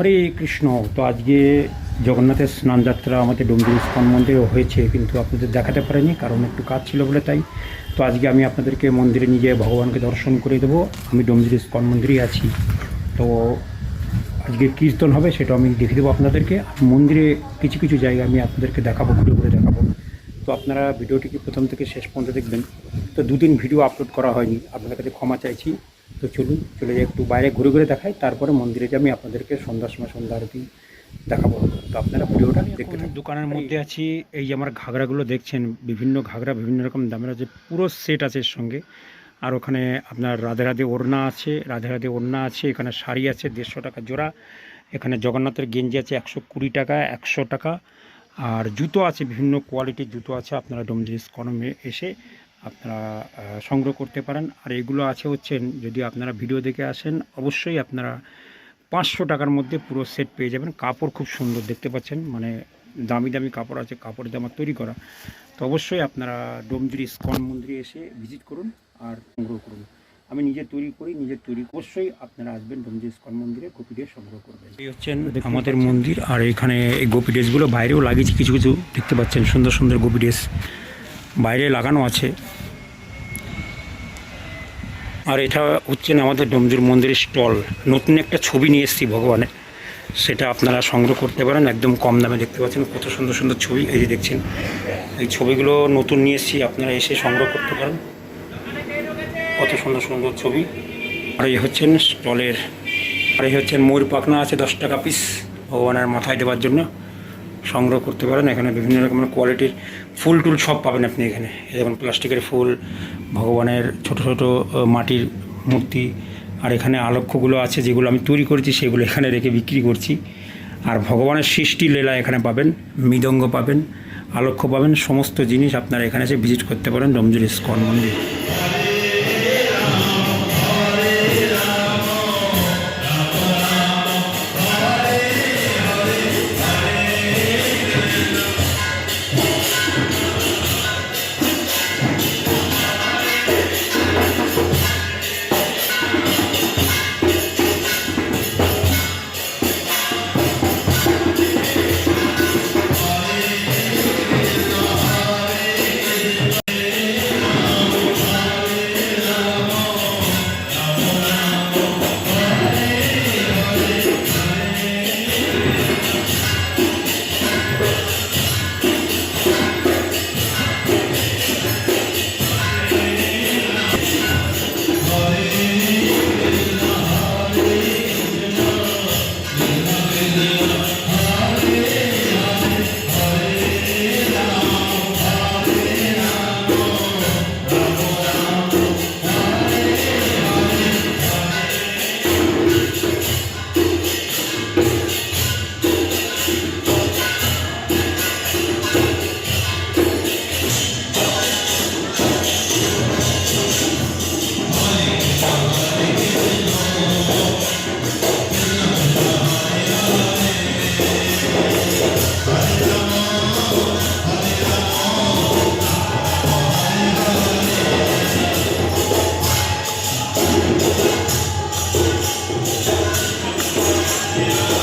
হরে কৃষ্ণ। তো আজকে জগন্নাথের স্নানযাত্রা আমাদের ডুমজুর ইস্কন মন্দিরে হয়েছে, কিন্তু আপনাদের দেখাতে পারেনি, কারণ একটু কাজ ছিল বলে তাই। তো আজকে আমি আপনাদেরকে মন্দিরে নিয়ে ভগবানকে দর্শন করে দেবো, আমি ডুমজুর ইস্কন মন্দিরেই আছি। তো আজকে কীর্তন হবে সেটা আমি দেখে দেবো আপনাদেরকে মন্দিরে কিছু কিছু জায়গা আমি আপনাদেরকে দেখাবো, ঘুরে ঘুরে দেখাবো। তো আপনারা ভিডিওটিকে প্রথম থেকে শেষ পর্যন্ত দেখবেন। তো দুদিন ভিডিও আপলোড করা হয়নি, আপনাদের কাছে ক্ষমা চাইছি। তো চলুন চলে যাই একটু বাইরে ঘুরে ঘুরে দেখাই তারপরে মন্দিরে যে আমি আপনাদেরকে সন্ধ্যার সময় সন্ধ্যা আরতি দেখাবো। তো আপনারা ভিডিওটা দেখতে থাকুন। দোকানের মধ্যে আছি এই যে আমার ঘাগরাগুলো দেখছেন বিভিন্ন ঘাগরা বিভিন্ন রকম দামের আছে পুরো সেট আছে এর সঙ্গে। আর ওখানে আপনার রাধে রাধে ওড়না আছে রাধে রাধে ওড়না আছে এখানে শাড়ি আছে দেড়শো টাকা জোড়া। এখানে জগন্নাথের গেঞ্জি আছে একশো কুড়ি টাকা একশো টাকা। আর জুতো আছে বিভিন্ন কোয়ালিটির জুতো আছে আপনারা ডোমজিস কনমে এসে আপনারা সংগ্রহ করতে পারেন। আর এগুলো আছে হচ্ছেন যদি আপনারা ভিডিও দেখে আসেন অবশ্যই আপনারা পাঁচশো টাকার মধ্যে পুরো সেট পেয়ে যাবেন। কাপড় খুব সুন্দর দেখতে পাচ্ছেন মানে দামি দামি কাপড় আছে কাপড় আমার তৈরি করা। তো অবশ্যই আপনারা ডোমজুরি স্কন মন্দিরে এসে ভিজিট করুন আর সংগ্রহ করুন। আমি নিজে তৈরি করি নিজের তৈরি অবশ্যই আপনারা আসবেন ডোমজুরি স্কন মন্দিরে গোপী ড্রেস সংগ্রহ করবেন। এই হচ্ছেন আমাদের মন্দির আর এখানে এই গোপী ড্রেসগুলো বাইরেও লাগিয়েছি কিছু কিছু দেখতে পাচ্ছেন সুন্দর সুন্দর গোপী ড্রেস বাইরে লাগানো আছে। আর এটা হচ্ছেন আমাদের ডমজুর মন্দিরের স্টল। নতুন একটা ছবি নিয়ে এসেছি ভগবানের সেটা আপনারা সংগ্রহ করতে পারেন, একদম কম দামে দেখতে পাচ্ছেন। কত সুন্দর সুন্দর ছবি, এই যে দেখছেন। এই ছবিগুলো নতুন নিয়ে এসেছি, আপনারা এসে সংগ্রহ করতে পারেন। কত সুন্দর সুন্দর ছবি। আর এই হচ্ছেন স্টলের, আর এই হচ্ছেন ময়ূর পাখনা আছে, দশ টাকা পিস ভগবানের মাথায় দেওয়ার জন্য। সংগ্রহ করতে পারেন। এখানে বিভিন্ন রকমের কোয়ালিটির ফুল টুল সব পাবেন আপনি এখানে। যেমন প্লাস্টিকের ফুল, ভগবানের ছোট ছোট মাটির মূর্তি, আর এখানে আলক্ষ্যগুলো আছে যেগুলো আমি তৈরি করেছি, সেগুলো এখানে রেখে বিক্রি করছি। আর ভগবানের সৃষ্টি লীলা এখানে পাবেন, মৃদঙ্গ পাবেন আলক্ষ্য পাবেন, সমস্ত জিনিস আপনারা এখানে এসে ভিজিট করতে পারেন রমজুর ইস্কন মন্দির। Yeah.